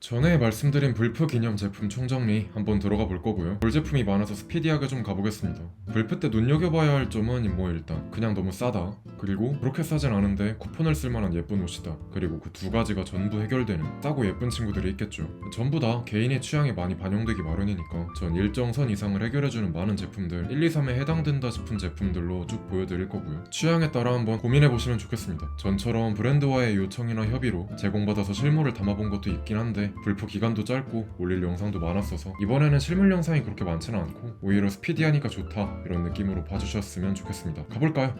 전에 말씀드린 불프 기념 제품 총정리 한번 들어가 볼 거고요. 볼 제품이 많아서 스피디하게 좀 가보겠습니다. 불프 때 눈여겨봐야 할 점은 뭐 일단 그냥 너무 싸다. 그리고 그렇게 싸진 않은데 쿠폰을 쓸만한 예쁜 옷이다. 그리고 그 두 가지가 전부 해결되는 싸고 예쁜 친구들이 있겠죠. 전부 다 개인의 취향에 많이 반영되기 마련이니까 전 일정 선 이상을 해결해주는 많은 제품들 1, 2, 3에 해당된다 싶은 제품들로 쭉 보여드릴 거고요. 취향에 따라 한번 고민해보시면 좋겠습니다. 전처럼 브랜드와의 요청이나 협의로 제공받아서 실물을 담아본 것도 있긴 한데 불프 기간도 짧고 올릴 영상도 많았어서 이번에는 실물 영상이 그렇게 많지는 않고 오히려 스피디하니까 좋다 이런 느낌으로 봐주셨으면 좋겠습니다. 가볼까요?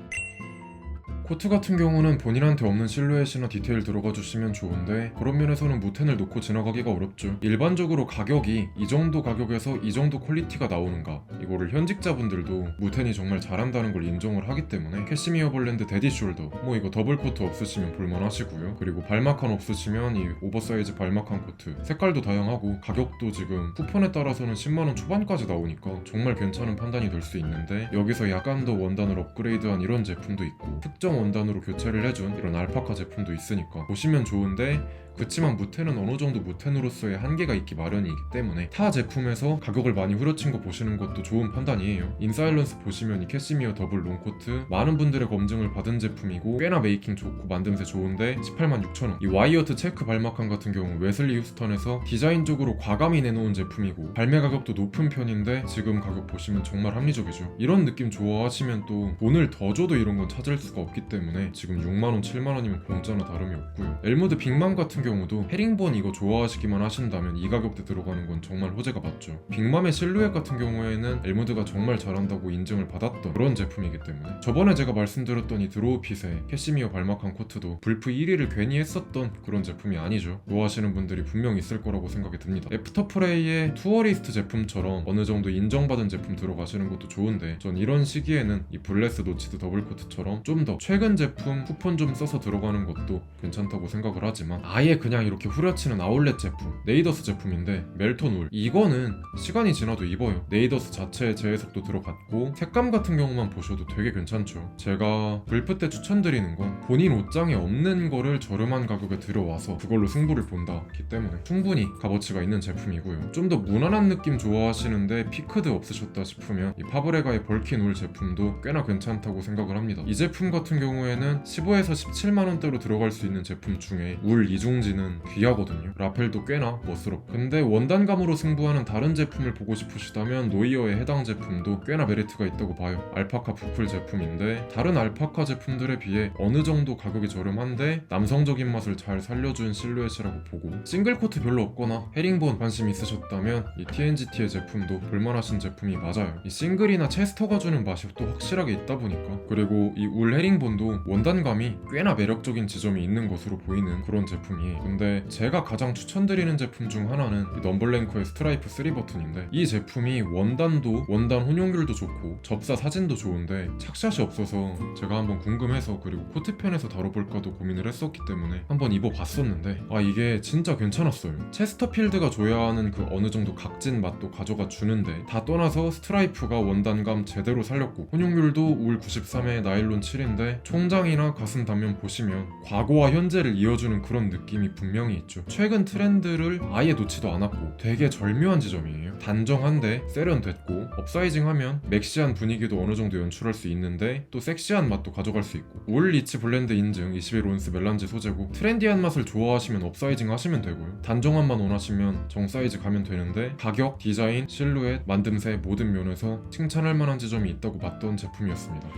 코트 같은 경우는 본인한테 없는 실루엣이나 디테일 들어가 주시면 좋은데 그런 면에서는 무텐을 놓고 지나가기가 어렵죠. 일반적으로 가격이 이 정도 가격에서 이 정도 퀄리티가 나오는가 이거를 현직자분들도 무텐이 정말 잘한다는 걸 인정을 하기 때문에 캐시미어 블렌드 데디 숄더 뭐 이거 더블 코트 없으시면 볼만하시고요. 그리고 발막한 없으시면 이 오버사이즈 발막한 코트 색깔도 다양하고 가격도 지금 쿠폰에 따라서는 10만원 초반까지 나오니까 정말 괜찮은 판단이 될 수 있는데 여기서 약간 더 원단을 업그레이드한 이런 제품도 있고 특정 원단으로 교체를 해준 이런 알파카 제품도 있으니까 보시면 좋은데 그치만 무텐은 어느 정도 무텐으로서의 한계가 있기 마련이기 때문에 타 제품에서 가격을 많이 후려친 거 보시는 것도 좋은 판단이에요. 인사일런스 보시면 이 캐시미어 더블 롱코트 많은 분들의 검증을 받은 제품이고 꽤나 메이킹 좋고 만듦새 좋은데 18만 6천원 이 와이어트 체크 발막한 같은 경우 웨슬리 휴스턴에서 디자인적으로 과감히 내놓은 제품이고 발매 가격도 높은 편인데 지금 가격 보시면 정말 합리적이죠. 이런 느낌 좋아하시면 또 돈을 더 줘도 이런 건 찾을 수가 없기 때문에 지금 6만원 7만원이면 공짜나 다름이 없고요. 엘무드 빅맘 같은 경우 도 헤링본 이거 좋아하시기만 하신다면 이 가격대 들어가는 건 정말 호재가 맞죠. 빅맘의 실루엣 같은 경우에는 엘무드가 정말 잘한다고 인증을 받았던 그런 제품이기 때문에 저번에 제가 말씀드렸던 이 드로우 핏의 캐시미어 발막한 코트도 불프 1위를 괜히 했었던 그런 제품이 아니죠. 좋아하시는 분들이 분명 있을 거라고 생각이 듭니다. 애프터프레이의 투어리스트 제품처럼 어느 정도 인정받은 제품 들어가시는 것도 좋은데 전 이런 시기에는 이 블레스 노치드 더블 코트처럼 좀 더 최근 제품 쿠폰 좀 써서 들어가는 것도 괜찮다고 생각을 하지만 아예 그냥 이렇게 후려치는 아울렛 제품 네이더스 제품인데 멜톤 울. 이거는 시간이 지나도 입어요. 네이더스 자체에 재해석도 들어갔고 색감 같은 경우만 보셔도 되게 괜찮죠. 제가 불프 때 추천드리는 건 본인 옷장에 없는 거를 저렴한 가격에 들어와서 그걸로 승부를 본다기 때문에 충분히 값어치가 있는 제품이고요. 좀 더 무난한 느낌 좋아하시는데 피크드 없으셨다 싶으면 이 파브레가의 벌킨 울 제품도 꽤나 괜찮다고 생각을 합니다. 이 제품 같은 경우에는 15에서 17만 원대로 들어갈 수 있는 제품 중에 울 이중 지는 귀하거든요. 라펠도 꽤나 멋스럽고. 근데 원단감으로 승부하는 다른 제품을 보고 싶으시다면 노이어의 해당 제품도 꽤나 메리트가 있다고 봐요. 알파카 부풀 제품인데 다른 알파카 제품들에 비해 어느 정도 가격이 저렴한데 남성적인 맛을 잘 살려준 실루엣이라고 보고 싱글 코트 별로 없거나 헤링본 관심 있으셨다면 이 TNGT의 제품도 볼만하신 제품이 맞아요. 이 싱글이나 체스터가 주는 맛이 또 확실하게 있다 보니까 그리고 이 울 헤링본도 원단감이 꽤나 매력적인 지점이 있는 것으로 보이는 그런 제품이에요. 근데 제가 가장 추천드리는 제품 중 하나는 이 넘블랭크의 스트라이프 3 버튼인데 이 제품이 원단도 원단 혼용률도 좋고 접사 사진도 좋은데 착샷이 없어서 제가 한번 궁금해서 그리고 코트편에서 다뤄볼까도 고민을 했었기 때문에 한번 입어봤었는데 아 이게 진짜 괜찮았어요. 체스터필드가 줘야 하는 그 어느 정도 각진 맛도 가져가 주는데 다 떠나서 스트라이프가 원단감 제대로 살렸고 혼용률도 울 93에 나일론 7인데 총장이나 가슴 단면 보시면 과거와 현재를 이어주는 그런 느낌 이 분명히 있죠. 최근 트렌드를 아예 놓지도 않았고 되게 절묘한 지점이에요. 단정한데 세련됐고 업사이징하면 맥시한 분위기도 어느 정도 연출할 수 있는데 또 섹시한 맛도 가져갈 수 있고 울 리치 블렌드 인증 21 온스 멜란지 소재고 트렌디한 맛을 좋아하시면 업사이징 하시면 되고요. 단정함만 원하시면 정 사이즈 가면 되는데 가격, 디자인, 실루엣, 만듦새 모든 면에서 칭찬할 만한 지점이 있다고 봤던 제품이었습니다.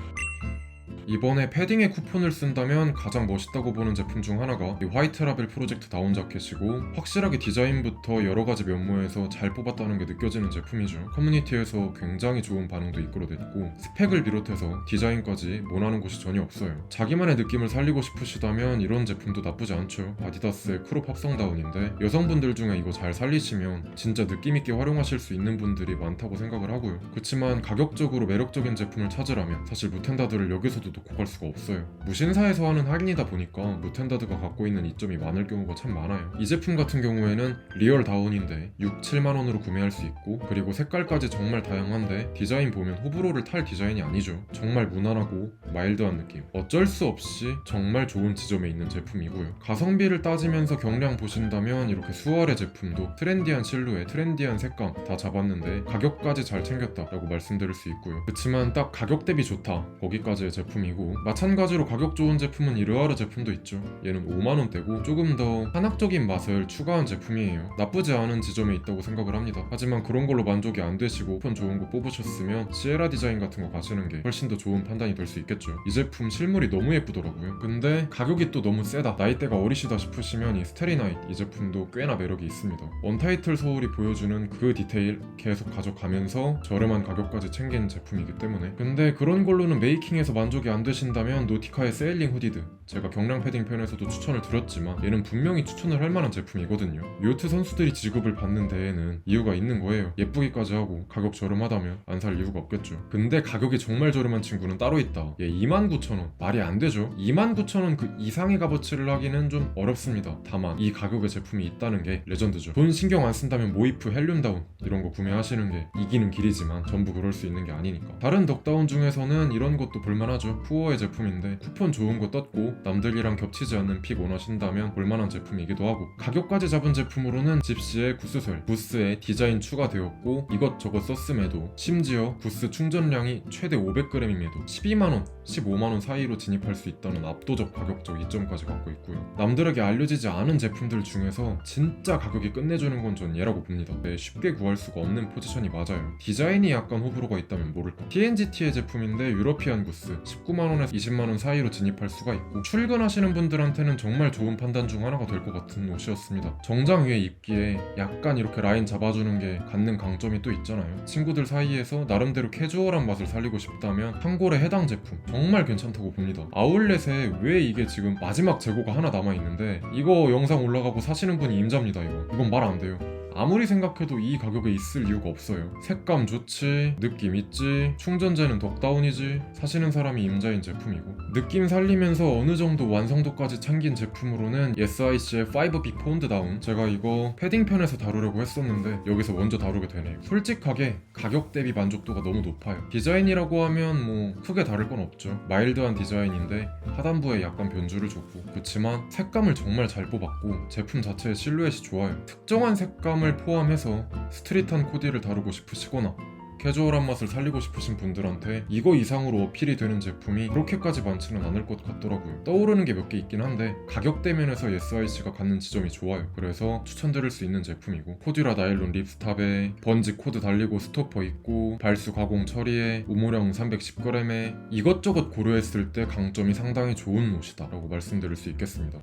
이번에 패딩에 쿠폰을 쓴다면 가장 멋있다고 보는 제품 중 하나가 이 화이트 라벨 프로젝트 다운 자켓이고 확실하게 디자인부터 여러 가지 면모에서 잘 뽑았다는 게 느껴지는 제품이죠. 커뮤니티에서 굉장히 좋은 반응도 이끌어냈고 스펙을 비롯해서 디자인까지 원하는 곳이 전혀 없어요. 자기만의 느낌을 살리고 싶으시다면 이런 제품도 나쁘지 않죠. 아디다스의 크롭 합성 다운인데 여성분들 중에 이거 잘 살리시면 진짜 느낌 있게 활용하실 수 있는 분들이 많다고 생각을 하고요. 그렇지만 가격적으로 매력적인 제품을 찾으라면 사실 무텐다들을 여기서도 놓고 갈 수가 없어요. 무신사에서 하는 할인이다 보니까 무텐다드가 갖고 있는 이점이 많을 경우가 참 많아요. 이 제품 같은 경우에는 리얼 다운인데 6, 7만 원으로 구매할 수 있고 그리고 색깔까지 정말 다양한데 디자인 보면 호불호를 탈 디자인이 아니죠. 정말 무난하고 마일드한 느낌. 어쩔 수 없이 정말 좋은 지점에 있는 제품이고요. 가성비를 따지면서 경량 보신다면 이렇게 수월의 제품도 트렌디한 실루엣, 트렌디한 색감 다 잡았는데 가격까지 잘 챙겼다라고 말씀드릴 수 있고요. 그렇지만 딱 가격 대비 좋다 거기까지의 제품 이고 마찬가지로 가격 좋은 제품은 이 르아르 제품도 있죠. 얘는 5만 원대고 조금 더 한학적인 맛을 추가한 제품이에요. 나쁘지 않은 지점에 있다고 생각을 합니다. 하지만 그런 걸로 만족이 안 되시고 폰 좋은 거 뽑으셨으면 시에라 디자인 같은 거 가시는 게 훨씬 더 좋은 판단이 될 수 있겠죠. 이 제품 실물이 너무 예쁘더라고요. 근데 가격이 또 너무 세다. 나이대가 어리시다 싶으시면 이 스테리나이트 이 제품도 꽤나 매력이 있습니다. 원타이틀 소울이 보여주는 그 디테일 계속 가져가면서 저렴한 가격까지 챙긴 제품이기 때문에 근데 그런 걸로는 메이킹에서 만족이 안 되신다면 노티카의 세일링 후디드 제가 경량 패딩 편에서도 추천을 드렸지만 얘는 분명히 추천을 할 만한 제품이거든요. 요트 선수들이 지급을 받는 데에는 이유가 있는 거예요. 예쁘기까지 하고 가격 저렴하다면 안 살 이유가 없겠죠. 근데 가격이 정말 저렴한 친구는 따로 있다. 얘 29,000원 말이 안 되죠. 29,000원 그 이상의 값어치를 하기는 좀 어렵습니다. 다만 이 가격의 제품이 있다는 게 레전드죠. 돈 신경 안 쓴다면 모이프 헬륨다운 이런 거 구매하시는 게 이기는 길이지만 전부 그럴 수 있는 게 아니니까. 다른 덕다운 중에서는 이런 것도 볼만하죠. 푸어의 제품인데 쿠폰 좋은 거 떴고 남들이랑 겹치지 않는 픽 원하신다면 볼만한 제품이기도 하고 가격까지 잡은 제품으로는 집시의 구스설 부스에 디자인 추가되었고 이것저것 썼음에도 심지어 부스 충전량이 최대 500g임에도 12만원, 15만원 사이로 진입할 수 있다는 압도적 가격적 이점까지 갖고 있고요. 남들에게 알려지지 않은 제품들 중에서 진짜 가격이 끝내주는 건 전 얘라고 봅니다. 네, 쉽게 구할 수가 없는 포지션이 맞아요. 디자인이 약간 호불호가 있다면 모를까. TNGT의 제품인데 유러피안 구스 19만원에서 20만원 사이로 진입할 수가 있고 출근하시는 분들한테는 정말 좋은 판단 중 하나가 될 것 같은 옷이었습니다. 정장 위에 입기에 약간 이렇게 라인 잡아주는 게 갖는 강점이 또 있잖아요. 친구들 사이에서 나름대로 캐주얼한 맛을 살리고 싶다면 한골에 해당 제품 정말 괜찮다고 봅니다. 아울렛에 왜 이게 지금 마지막 재고가 하나 남아 있는데 이거 영상 올라가고 사시는 분이 임자입니다 이거. 이건 말 안 돼요. 아무리 생각해도 이 가격에 있을 이유가 없어요. 색감 좋지, 느낌 있지, 충전재는 덕다운이지, 사시는 사람이 임자인 제품이고 느낌 살리면서 어느 정도 완성도까지 챙긴 제품으로는 SIC의 5B 폰드 다운 제가 이거 패딩 편에서 다루려고 했었는데 여기서 먼저 다루게 되네요. 솔직하게 가격 대비 만족도가 너무 높아요. 디자인이라고 하면 뭐 크게 다를 건 없죠. 마일드한 디자인인데 하단부에 약간 변주를 줬고 그렇지만 색감을 정말 잘 뽑았고 제품 자체의 실루엣이 좋아요. 특정한 색감 을 포함해서 스트릿한 코디를 다루고 싶으시거나 캐주얼한 맛을 살리고 싶으신 분들한테 이거 이상으로 어필이 되는 제품이 그렇게까지 많지는 않을 것 같더라고요. 떠오르는 게 몇 개 있긴 한데 가격대 면에서 SIC가 갖는 지점이 좋아요. 그래서 추천드릴 수 있는 제품이고 코듀라 나일론 립스탑에 번지 코드 달리고 스토퍼 있고 발수 가공 처리에 우모량 310g에 이것저것 고려했을 때 강점이 상당히 좋은 옷이다 라고 말씀드릴 수 있겠습니다.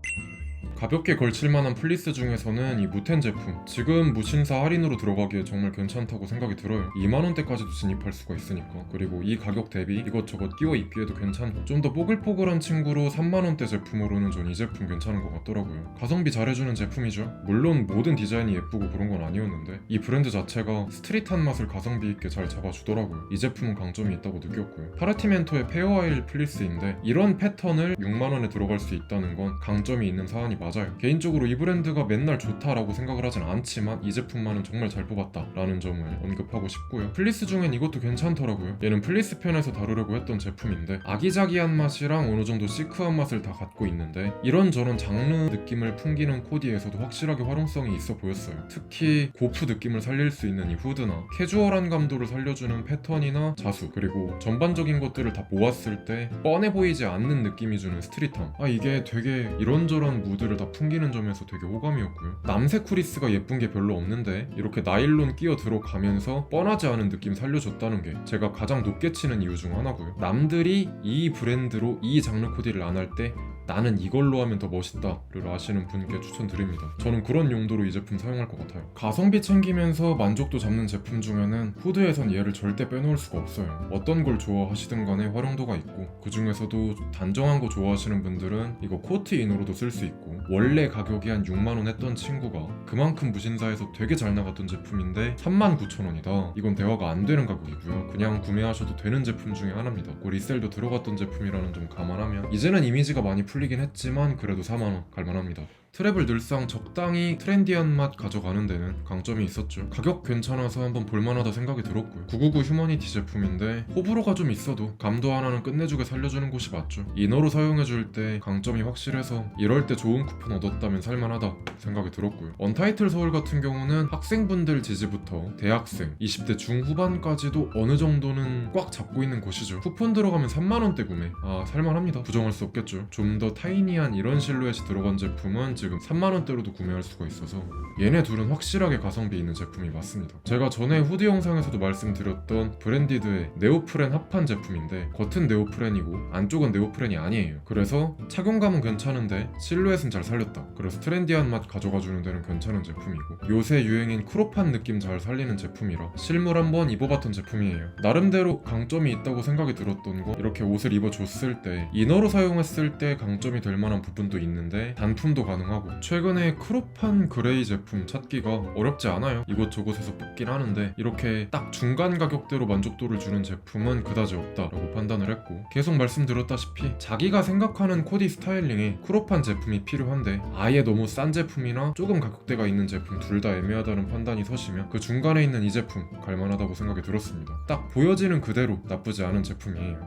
가볍게 걸칠 만한 플리스 중에서는 이 무텐 제품 지금 무신사 할인으로 들어가기에 정말 괜찮다고 생각이 들어요. 2만원대까지도 진입할 수가 있으니까. 그리고 이 가격 대비 이것저것 끼워 입기에도 괜찮고 좀 더 뽀글뽀글한 친구로 3만원대 제품으로는 전 이 제품 괜찮은 것 같더라고요. 가성비 잘해주는 제품이죠. 물론 모든 디자인이 예쁘고 그런 건 아니었는데 이 브랜드 자체가 스트릿한 맛을 가성비 있게 잘 잡아주더라고요. 이 제품은 강점이 있다고 느꼈고요. 파라티멘토의 페어아일 플리스인데 이런 패턴을 6만원에 들어갈 수 있다는 건 강점이 있는 사안 이 맞아요. 개인적으로 이 브랜드가 맨날 좋다라고 생각을 하진 않지만 이 제품만은 정말 잘 뽑았다라는 점을 언급하고 싶고요. 플리스 중엔 이것도 괜찮더라고요. 얘는 플리스 편에서 다루려고 했던 제품인데 아기자기한 맛이랑 어느 정도 시크한 맛을 다 갖고 있는데 이런저런 장르 느낌을 풍기는 코디에서도 확실하게 활용성이 있어 보였어요. 특히 고프 느낌을 살릴 수 있는 이 후드나 캐주얼한 감도를 살려주는 패턴이나 자수 그리고 전반적인 것들을 다 모았을 때 뻔해 보이지 않는 느낌이 주는 스트릿함 아 이게 되게 이런저런 무드 를 다 풍기는 점에서 되게 호감이었고요. 남색 쿠리스가 예쁜 게 별로 없는데 이렇게 나일론 끼어 들어가면서 뻔하지 않은 느낌 살려줬다는 게 제가 가장 높게 치는 이유 중 하나고요. 남들이 이 브랜드로 이 장르 코디를 안 할 때 나는 이걸로 하면 더 멋있다 를 아시는 분께 추천드립니다. 저는 그런 용도로 이 제품 사용할 것 같아요. 가성비 챙기면서 만족도 잡는 제품 중에는 후드에선 얘를 절대 빼놓을 수가 없어요. 어떤 걸 좋아하시든 간에 활용도가 있고 그 중에서도 단정한 거 좋아하시는 분들은 이거 코트 이너로도 쓸 수 있고 원래 가격이 한 6만 원 했던 친구가 그만큼 무신사에서 되게 잘 나갔던 제품인데 39,000원이다. 이건 대화가 안 되는 가격이고요. 그냥 구매하셔도 되는 제품 중에 하나입니다. 그 리셀도 들어갔던 제품이라는 점 감안하면 이제는 이미지가 많이 풀 리긴 했지만 그래도 4만 원 갈만합니다. 트랩을 늘상 적당히 트렌디한 맛 가져가는 데는 강점이 있었죠. 가격 괜찮아서 한번 볼만하다 생각이 들었고요. 999 휴머니티 제품인데 호불호가 좀 있어도 감도 하나는 끝내주게 살려주는 곳이 맞죠. 이너로 사용해줄 때 강점이 확실해서 이럴 때 좋은 쿠폰 얻었다면 살만하다 생각이 들었고요. 언타이틀 서울 같은 경우는 학생분들 지지부터 대학생, 20대 중후반까지도 어느 정도는 꽉 잡고 있는 곳이죠. 쿠폰 들어가면 3만원대 구매. 아, 살만합니다. 부정할 수 없겠죠. 좀 더 타이니한 이런 실루엣이 들어간 제품은 지금 3만원대로도 구매할 수가 있어서 얘네 둘은 확실하게 가성비 있는 제품이 맞습니다. 제가 전에 후디 영상에서도 말씀드렸던 브랜디드의 네오프렌 합판 제품인데 겉은 네오프렌이고 안쪽은 네오프렌이 아니에요. 그래서 착용감은 괜찮은데 실루엣은 잘 살렸다. 그래서 트렌디한 맛 가져가주는 데는 괜찮은 제품이고 요새 유행인 크롭한 느낌 잘 살리는 제품이라 실물 한번 입어봤던 제품이에요. 나름대로 강점이 있다고 생각이 들었던 거 이렇게 옷을 입어줬을 때 이너로 사용했을 때 강점이 될 만한 부분도 있는데 단품도 가능 하고 최근에 크롭한 그레이 제품 찾기가 어렵지 않아요. 이곳저곳에서 뽑긴 하는데 이렇게 딱 중간 가격대로 만족도를 주는 제품은 그다지 없다라고 판단을 했고 계속 말씀드렸다시피 자기가 생각하는 코디 스타일링에 크롭한 제품이 필요한데 아예 너무 싼 제품이나 조금 가격대가 있는 제품 둘 다 애매하다는 판단이 서시면 그 중간에 있는 이 제품 갈만하다고 생각이 들었습니다. 딱 보여지는 그대로 나쁘지 않은 제품이에요.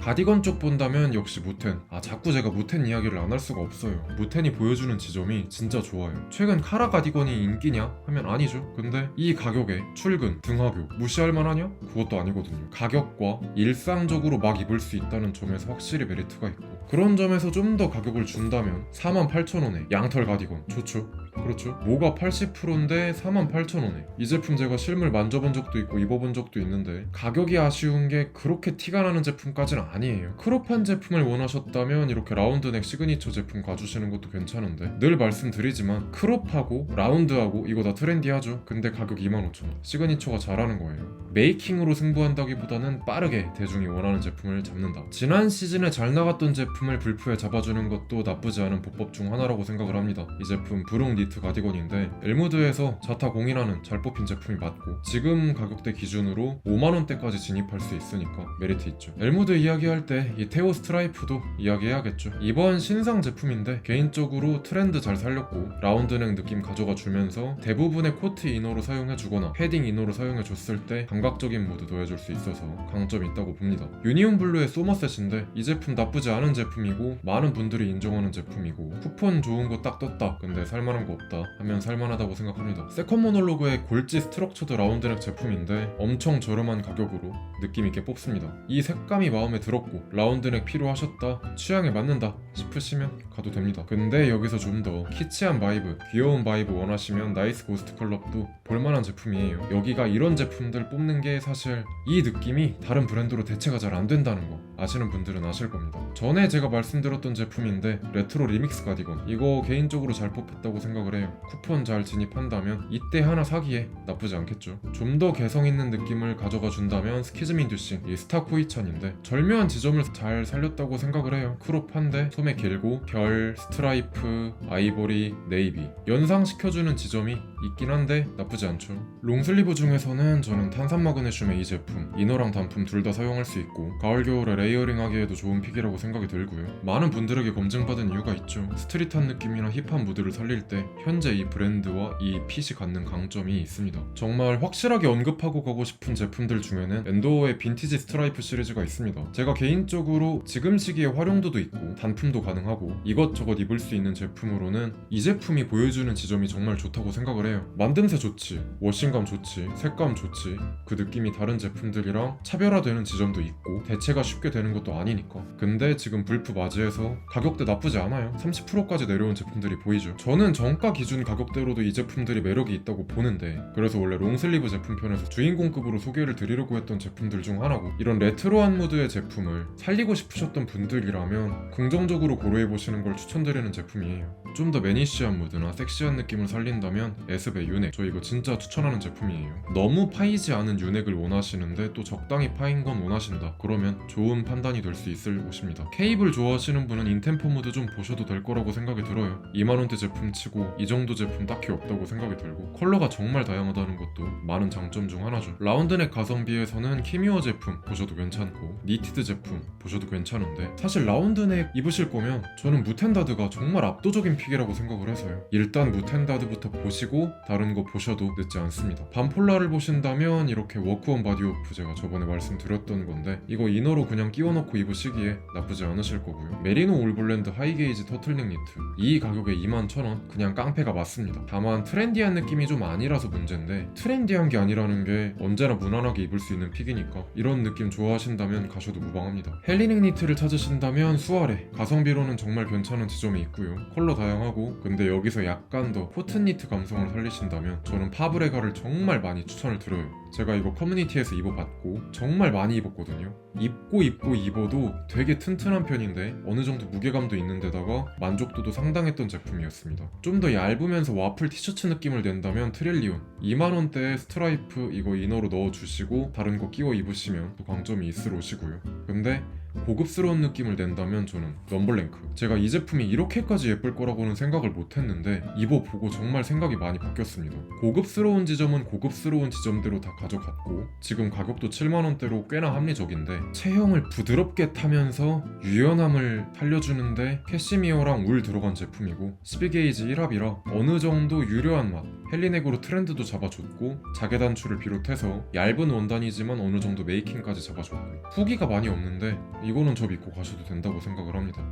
가디건 쪽 본다면 역시 무텐. 아 자꾸 제가 무텐 이야기를 안 할 수가 없어요. 무텐이 보여주는 지점이 진짜 좋아요. 최근 카라 가디건이 인기냐? 하면 아니죠. 근데 이 가격에 출근, 등하교 무시할 만하냐? 그것도 아니거든요. 가격과 일상적으로 막 입을 수 있다는 점에서 확실히 메리트가 있고 그런 점에서 좀 더 가격을 준다면 48,000원에 양털 가디건 좋죠. 그렇죠. 모가 80%인데 48,000원에 이 제품 제가 실물 만져본 적도 있고 입어본 적도 있는데 가격이 아쉬운 게 그렇게 티가 나는 제품까지는 아니에요. 크롭한 제품을 원하셨다면 이렇게 라운드넥 시그니처 제품 가주시는 것도 괜찮은데 늘 말씀드리지만 크롭하고 라운드하고 이거 다 트렌디하죠. 근데 가격 25,000원. 시그니처가 잘하는 거예요. 메이킹으로 승부한다기보다는 빠르게 대중이 원하는 제품을 잡는다. 지난 시즌에 잘 나갔던 제품 을 불프에 잡아주는 것도 나쁘지 않은 보법 중 하나라고 생각을 합니다. 이 제품 브룩 니트 가디건인데 엘무드에서 자타 공인하는 잘 뽑힌 제품이 맞고 지금 가격대 기준으로 5만원대까지 진입할 수 있으니까 메리트 있죠. 엘무드 이야기할 때 이 테오 스트라이프도 이야기해야겠죠. 이번 신상 제품인데 개인적으로 트렌드 잘 살렸고 라운드넥 느낌 가져가 주면서 대부분의 코트 이너로 사용해 주거나 패딩 이너로 사용해 줬을 때 감각적인 모드 더해줄 수 있어서 강점이 있다고 봅니다. 유니온 블루의 소머셋인데 이 제품 나쁘지 않은 제품 이고 많은 분들이 인정하는 제품이고 쿠폰 좋은 거 딱 떴다. 근데 살만한 거 없다 하면 살만하다고 생각합니다. 세컨 모놀로그의 골지 스트럭처드 라운드넥 제품인데 엄청 저렴한 가격으로 느낌 있게 뽑습니다. 이 색감이 마음에 들었고 라운드넥 필요하셨다 취향에 맞는다 싶으시면 가도 됩니다. 근데 여기서 좀 더 키치한 바이브, 귀여운 바이브 원하시면 나이스 고스트 클럽도 볼만한 제품이에요. 여기가 이런 제품들 뽑는 게 사실 이 느낌이 다른 브랜드로 대체가 잘 안 된다는 거 아시는 분들은 아실 겁니다. 전에 제가 말씀드렸던 제품인데 레트로 리믹스 가디건 이거 개인적으로 잘 뽑혔다고 생각을 해요. 쿠폰 잘 진입한다면 이때 하나 사기에 나쁘지 않겠죠. 좀 더 개성 있는 느낌을 가져가 준다면 스키즈민 듀싱 이 스타 코이찬인데 절묘한 지점을 잘 살렸다고 생각을 해요. 크롭한데 소매 길고 별, 스트라이프, 아이보리, 네이비 연상시켜주는 지점이 있긴 한데 나쁘지 않죠. 롱슬리브 중에서는 저는 탄산 마그네슘의 이 제품 이너랑 단품 둘 다 사용할 수 있고 가을 겨울에 레이어링 하기에도 좋은 픽이라고 생각이 들고 요. 많은 분들에게 검증받은 이유가 있죠. 스트릿한 느낌이나 힙한 무드를 살릴 때 현재 이 브랜드와 이 핏이 갖는 강점이 있습니다. 정말 확실하게 언급하고 가고 싶은 제품들 중에는 엔도어의 빈티지 스트라이프 시리즈가 있습니다. 제가 개인적으로 지금 시기에 활용도도 있고 단품도 가능하고 이것저것 입을 수 있는 제품으로는 이 제품이 보여주는 지점이 정말 좋다고 생각을 해요. 만듦새 좋지, 워싱감 좋지, 색감 좋지, 그 느낌이 다른 제품들이랑 차별화되는 지점도 있고 대체가 쉽게 되는 것도 아니니까. 근데 지금 불프 맞이해서 가격대 나쁘지 않아요. 30%까지 내려온 제품들이 보이죠. 저는 정가 기준 가격대로도 이 제품들이 매력이 있다고 보는데 그래서 원래 롱슬리브 제품 편에서 주인공급으로 소개를 드리려고 했던 제품들 중 하나고 이런 레트로한 무드의 제품을 살리고 싶으셨던 분들이라면 긍정적으로 고려해보시는 걸 추천드리는 제품이에요. 좀 더 매니시한 무드나 섹시한 느낌을 살린다면 에스베 유넥 저 이거 진짜 추천하는 제품이에요. 너무 파이지 않은 유넥을 원하시는데 또 적당히 파인 건 원하신다. 그러면 좋은 판단이 될 수 있을 옷입니다. 케이블 좋아하시는 분은 인템포 무드 좀 보셔도 될 거라고 생각이 들어요. 2만원대 제품 치고 이 정도 제품 딱히 없다고 생각이 들고 컬러가 정말 다양하다는 것도 많은 장점 중 하나죠. 라운드넥 가성비에서는 키미어 제품 보셔도 괜찮고 니티드 제품 보셔도 괜찮은데 사실 라운드넥 입으실 거면 저는 무텐다드가 정말 압도적인 픽이라고 생각을 해서요. 일단 무텐다드부터 보시고 다른 거 보셔도 늦지 않습니다. 반폴라를 보신다면 이렇게 워크온 바디오프 제가 저번에 말씀드렸던 건데 이거 이너로 그냥 끼워놓고 입으시기에 나쁘지 않으실 거고요. 메리노 올블랜드 하이게이지 터틀넥 니트. 이 가격에 21,000원? 그냥 깡패가 맞습니다. 다만 트렌디한 느낌이 좀 아니라서 문제인데 트렌디한 게 아니라는 게 언제나 무난하게 입을 수 있는 픽이니까 이런 느낌 좋아하신다면 가셔도 무방합니다. 헬리넥 니트를 찾으신다면 수아레 가성비로는 정말 괜찮은 지점이 있고요. 컬러 다양하고 근데 여기서 약간 더 코튼 니트 감성을 살리신다면 저는 파브레가를 정말 많이 추천을 드려요. 제가 이거 커뮤니티에서 입어봤고 정말 많이 입었거든요. 입고 입고 입어도 되게 튼튼한 편 인데 어느 정도 무게감도 있는 데다가 만족도도 상당했던 제품이었습니다. 좀 더 얇으면서 와플 티셔츠 느낌을 낸다면 트릴리온 2만원대에 스트라이프 이거 이너로 넣어주시고 다른 거 끼워 입으시면 또 강점이 있을 옷이고요. 근데 고급스러운 느낌을 낸다면 저는 럼블랭크. 제가 이 제품이 이렇게까지 예쁠 거라고는 생각을 못했는데 입어보고 정말 생각이 많이 바뀌었습니다. 고급스러운 지점은 고급스러운 지점대로 다 가져갔고 지금 가격도 7만원대로 꽤나 합리적인데 체형을 부드럽게 타면서 유연함을 살려주는데 캐시미어랑 울 들어간 제품이고 12게이지 1합이라 어느 정도 유려한 맛. 헬리넥으로 트렌드도 잡아줬고 자개 단추를 비롯해서 얇은 원단이지만 어느 정도 메이킹까지 잡아줬고. 후기가 많이 없는데 이거는 저 믿고 가셔도 된다고 생각을 합니다.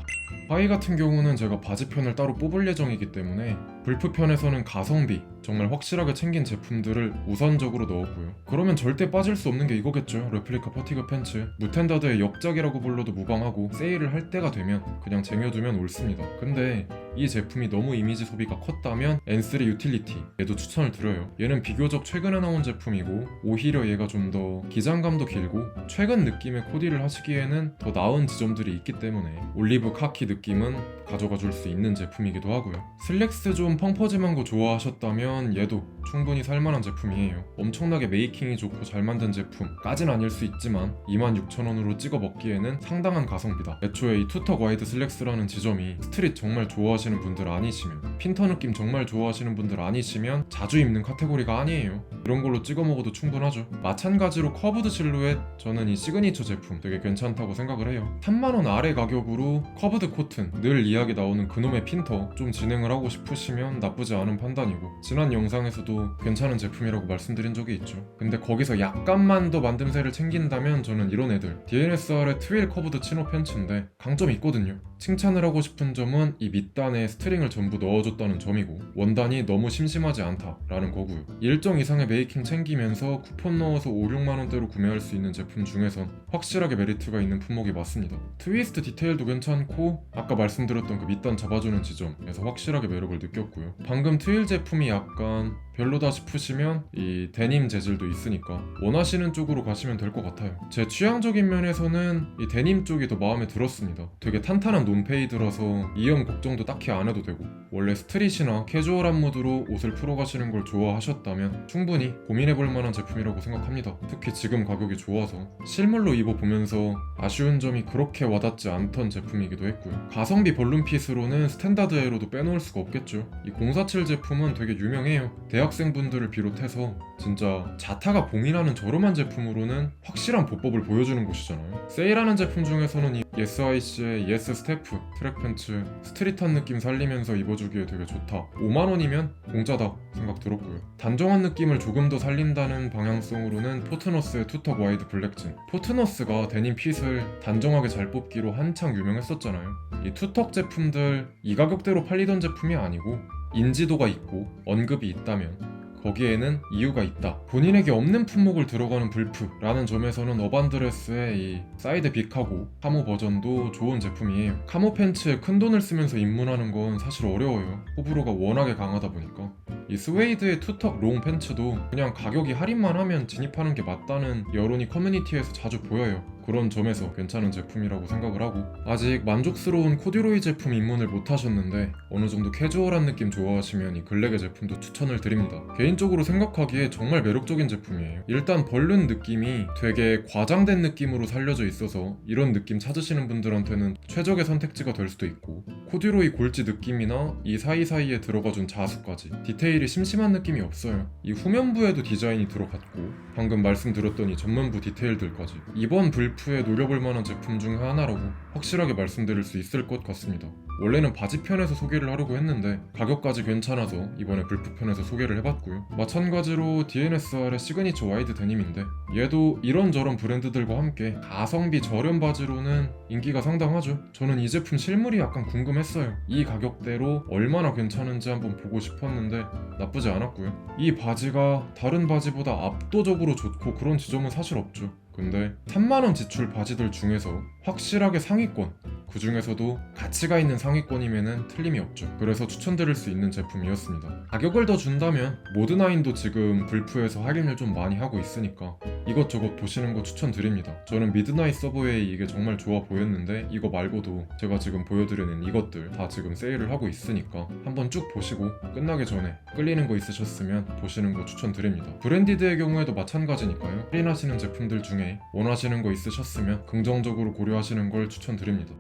하이 같은 경우는 제가 바지편을 따로 뽑을 예정이기 때문에 불프 편에서는 가성비 정말 확실하게 챙긴 제품들을 우선적으로 넣었고요. 그러면 절대 빠질 수 없는 게 이거겠죠. 레플리카 퍼티그 팬츠. 무텐다드의 역작이라고 불러도 무방하고 세일을 할 때가 되면 그냥 쟁여두면 옳습니다. 근데 이 제품이 너무 이미지 소비가 컸다면 N3 유틸리티 얘도 추천을 드려요. 얘는 비교적 최근에 나온 제품이고 오히려 얘가 좀 더 기장감도 길고 최근 느낌의 코디를 하시기에는 더 나은 지점들이 있기 때문에 올리브 카키 느낌은 가져가 줄 수 있는 제품이기도 하고요. 슬랙스 좀 펑퍼짐한 거 좋아하셨다면 얘도 충분히 살만한 제품이에요. 엄청나게 메이킹이 좋고 잘 만든 제품까진 아닐 수 있지만 26,000원으로 찍어 먹기에는 상당한 가성비다. 애초에 이 투턱 와이드 슬랙스라는 지점이 스트릿 정말 좋아하시는 분들 아니시면 핀터 느낌 정말 좋아하시는 분들 아니시면 자주 입는 카테고리가 아니에요. 이런 걸로 찍어 먹어도 충분하죠. 마찬가지로 커브드 실루엣 저는 이 시그니처 제품 되게 괜찮다고 생각을 해요. 3만원 아래 가격으로 커브드 코튼 늘 이야기 나오는 그놈의 핀터 좀 진행을 하고 싶으시면 나쁘지 않은 판단이고 지난 영상에서도 괜찮은 제품이라고 말씀드린 적이 있죠. 근데 거기서 약간만 더 만듦새를 챙긴다면 저는 이런 애들 DNSR의 트윌 커브드 치노 팬츠인데 강점이 있거든요. 칭찬을 하고 싶은 점은 이 밑단에 스트링을 전부 넣어줬다는 점이고 원단이 너무 심심하지 않다라는 거고요. 일정 이상의 메이킹 챙기면서 쿠폰 넣어서 5, 6만원대로 구매할 수 있는 제품 중에선 확실하게 메리트가 있는 품목이 맞습니다. 트위스트 디테일도 괜찮고 아까 말씀드렸던 그 밑단 잡아주는 지점에서 확실하게 매력을 느꼈고요. 방금 트윌 제품이 약간 별로다 싶으시면 이 데님 재질도 있으니까 원하시는 쪽으로 가시면 될 것 같아요. 제 취향적인 면에서는 이 데님 쪽이 더 마음에 들었습니다. 되게 탄탄한 논페이드라서 이형 걱정도 딱히 안 해도 되고 원래 스트릿이나 캐주얼한 무드로 옷을 풀어가시는 걸 좋아하셨다면 충분히 고민해볼 만한 제품이라고 생각합니다. 특히 지금 가격이 좋아서 실물로 입어보면서 아쉬운 점이 그렇게 와닿지 않던 제품이기도 했고요. 가성비 볼룸핏으로는 스탠다드 에어로도 빼놓을 수가 없겠죠. 이 047 제품은 되게 유명해요. 대학 생분들을 비롯해서 진짜 자타가 봉인하는 저렴한 제품으로는 확실한 보법을 보여주는 곳이잖아요. 세일하는 제품 중에서는 이 예스아이씨의 예스 스태프 트랙 팬츠 스트릿한 느낌 살리면서 입어주기에 되게 좋다. 5만원이면 공짜다 생각 들었고요. 단정한 느낌을 조금 더 살린다는 방향성으로는 포트너스의 투턱 와이드 블랙진. 포트너스가 데님 핏을 단정하게 잘 뽑기로 한창 유명했었잖아요. 이 투턱 제품들 이 가격대로 팔리던 제품이 아니고 인지도가 있고 언급이 있다면 거기에는 이유가 있다. 본인에게 없는 품목을 들어가는 불프라는 점에서는 어반드레스의 이 사이드 빅하고 카모 버전도 좋은 제품이에요. 카모 팬츠에 큰 돈을 쓰면서 입문하는 건 사실 어려워요. 호불호가 워낙에 강하다 보니까. 이 스웨이드의 투턱 롱 팬츠도 그냥 가격이 할인만 하면 진입하는 게 맞다는 여론이 커뮤니티에서 자주 보여요. 그런 점에서 괜찮은 제품이라고 생각을 하고 아직 만족스러운 코듀로이 제품 입문을 못 하셨는데 어느 정도 캐주얼한 느낌 좋아하시면 이 글래게 제품도 추천을 드립니다. 개인적으로 생각하기에 정말 매력적인 제품이에요. 일단 벌른 느낌이 되게 과장된 느낌으로 살려져 있어서 이런 느낌 찾으시는 분들한테는 최적의 선택지가 될 수도 있고 코듀로이 골지 느낌이나 이 사이사이에 들어가준 자수까지 디테일이 심심한 느낌이 없어요. 이 후면부에도 디자인이 들어갔고 방금 말씀드렸던 이 전면부 디테일들까지 이번 불 프에 노려볼 만한 제품 중 하나라고 확실하게 말씀드릴 수 있을 것 같습니다. 원래는 바지편에서 소개를 하려고 했는데 가격까지 괜찮아서 이번에 불프편에서 소개를 해봤고요. 마찬가지로 DNSR의 시그니처 와이드 데님인데 얘도 이런저런 브랜드들과 함께 가성비 저렴 바지로는 인기가 상당하죠. 저는 이 제품 실물이 약간 궁금했어요. 이 가격대로 얼마나 괜찮은지 한번 보고 싶었는데 나쁘지 않았고요. 이 바지가 다른 바지보다 압도적으로 좋고 그런 지점은 사실 없죠. 근데 3만원 지출 바지들 중에서 확실하게 상위권 그 중에서도 가치가 있는 상 위권이면은 틀림이 없죠. 그래서 추천드릴 수 있는 제품이었습니다. 가격을 더 준다면 모드나인도 지금 불프에서 할인을 좀 많이 하고 있으니까 이것저것 보시는 거 추천드립니다. 저는 미드나잇 서브웨이 이게 정말 좋아 보였는데 이거 말고도 제가 지금 보여드리는 이것들 다 지금 세일을 하고 있으니까 한번 쭉 보시고 끝나기 전에 끌리는 거 있으셨으면 보시는 거 추천드립니다. 브랜디드의 경우에도 마찬가지니까요. 할인하시는 제품들 중에 원하시는 거 있으셨으면 긍정적으로 고려하시는 걸 추천드립니다.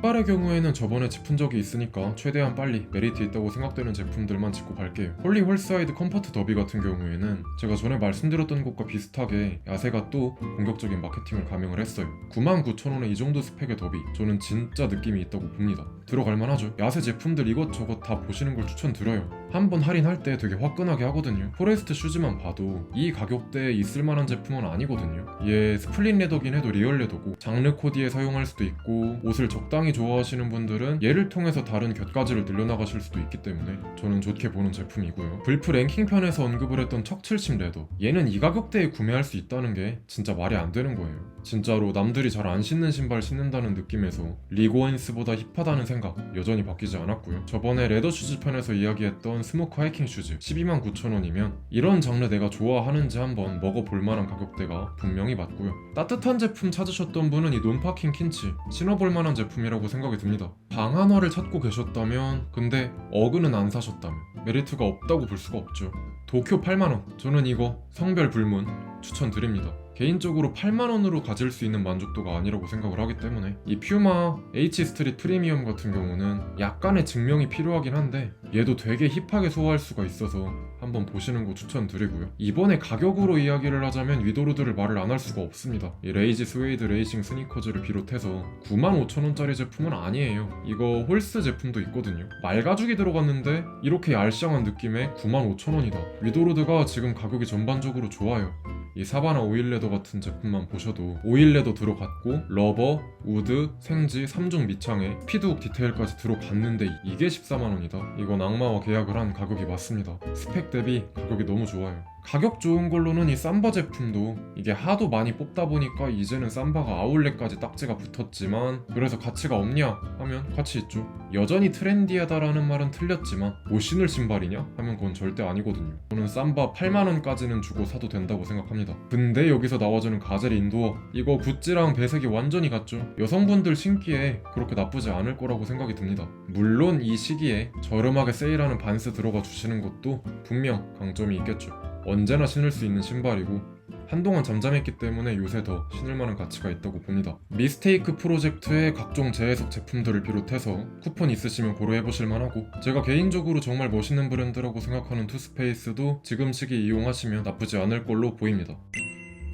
신발의 경우에는 저번에 짚은 적이 있으니까 최대한 빨리 메리트 있다고 생각되는 제품들만 짚고 갈게요. 홀리 홀사이드 컴포트 더비 같은 경우에는 제가 전에 말씀드렸던 것과 비슷하게 야세가 또 공격적인 마케팅을 감행을 했어요. 99,000원에 이 정도 스펙의 더비 저는 진짜 느낌이 있다고 봅니다. 들어갈 만 하죠. 야세 제품들 이것저것 다 보시는 걸 추천드려요. 한번 할인할 때 되게 화끈하게 하거든요. 포레스트 슈즈만 봐도 이 가격대에 있을 만한 제품은 아니거든요. 얘 스플릿 레더긴 해도 리얼 레더고 장르 코디에 사용할 수도 있고 옷을 적당히 좋아하시는 분들은 얘를 통해서 다른 곁가지를 늘려나가실 수도 있기 때문에 저는 좋게 보는 제품이고요. 불프 랭킹 편에서 언급을 했던 척70 레더 얘는 이 가격대에 구매할 수 있다는 게 진짜 말이 안 되는 거예요. 진짜로 남들이 잘 안 신는 신발 신는다는 느낌에서 리고엔스보다 힙하다는 생각 여전히 바뀌지 않았고요. 저번에 레더 슈즈 편에서 이야기했던 스모크 하이킹 슈즈 12만 9천 원이면 이런 장르 내가 좋아하는지 한번 먹어볼 만한 가격대가 분명히 맞고요. 따뜻한 제품 찾으셨던 분은 이 논파킹 킨치 신어볼 만한 제품이 라고 생각이 듭니다. 방한화를 찾고 계셨다면 근데 어그는 안 사셨다면 메리트가 없다고 볼 수가 없죠. 도쿄 8만원 저는 이거 성별 불문 추천드립니다. 개인적으로 8만원으로 가질 수 있는 만족도가 아니라고 생각을 하기 때문에 이 퓨마 H 스트릿 프리미엄 같은 경우는 약간의 증명이 필요하긴 한데 얘도 되게 힙하게 소화할 수가 있어서 한번 보시는 거 추천드리고요. 이번에 가격으로 이야기를 하자면 위도르드를 말을 안 할 수가 없습니다. 이 레이지 스웨이드 레이싱 스니커즈를 비롯해서 95,000원짜리 제품은 아니에요. 이거 홀스 제품도 있거든요. 말가죽이 들어갔는데 이렇게 얄쌍한 느낌의 95,000원이다. 위도르드가 지금 가격이 전반적으로 좋아요. 이 사바나 오일레더 같은 제품만 보셔도 오일레더 들어갔고 러버, 우드, 생지, 3중 밑창에 피드훅 디테일까지 들어갔는데 이게 14만원이다. 이건 악마와 계약을 한 가격이 맞습니다. 스펙 대비 가격이 너무 좋아요 가격 좋은 걸로는 이 삼바 제품도 이게 하도 많이 뽑다 보니까 이제는 삼바가 아울렛까지 딱지가 붙었지만 그래서 가치가 없냐 하면 가치 있죠. 여전히 트렌디하다라는 말은 틀렸지만 못 신을 신발이냐 하면 그건 절대 아니거든요. 저는 삼바 8만원까지는 주고 사도 된다고 생각합니다. 근데 여기서 나와주는 가젤 인도어 이거 구찌랑 배색이 완전히 같죠. 여성분들 신기에 그렇게 나쁘지 않을 거라고 생각이 듭니다. 물론 이 시기에 저렴하게 세일하는 반스 들어가 주시는 것도 분명 강점이 있겠죠 언제나 신을 수 있는 신발이고 한동안 잠잠했기 때문에 요새 더 신을 만한 가치가 있다고 봅니다. 미스테이크 프로젝트의 각종 재해석 제품들을 비롯해서 쿠폰 있으시면 고려해보실 만하고 제가 개인적으로 정말 멋있는 브랜드라고 생각하는 투스페이스도 지금 시기 이용하시면 나쁘지 않을 걸로 보입니다.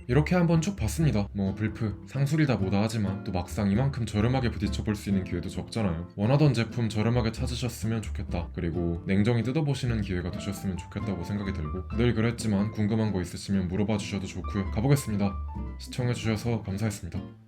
이렇게 한번 쭉 봤습니다. 뭐 불프 상술이다 뭐다 하지만 또 막상 이만큼 저렴하게 부딪혀 볼 수 있는 기회도 적잖아요. 원하던 제품 저렴하게 찾으셨으면 좋겠다. 그리고 냉정히 뜯어보시는 기회가 되셨으면 좋겠다고 생각이 들고 늘 그랬지만 궁금한 거 있으시면 물어봐 주셔도 좋고요. 가보겠습니다. 시청해주셔서 감사했습니다.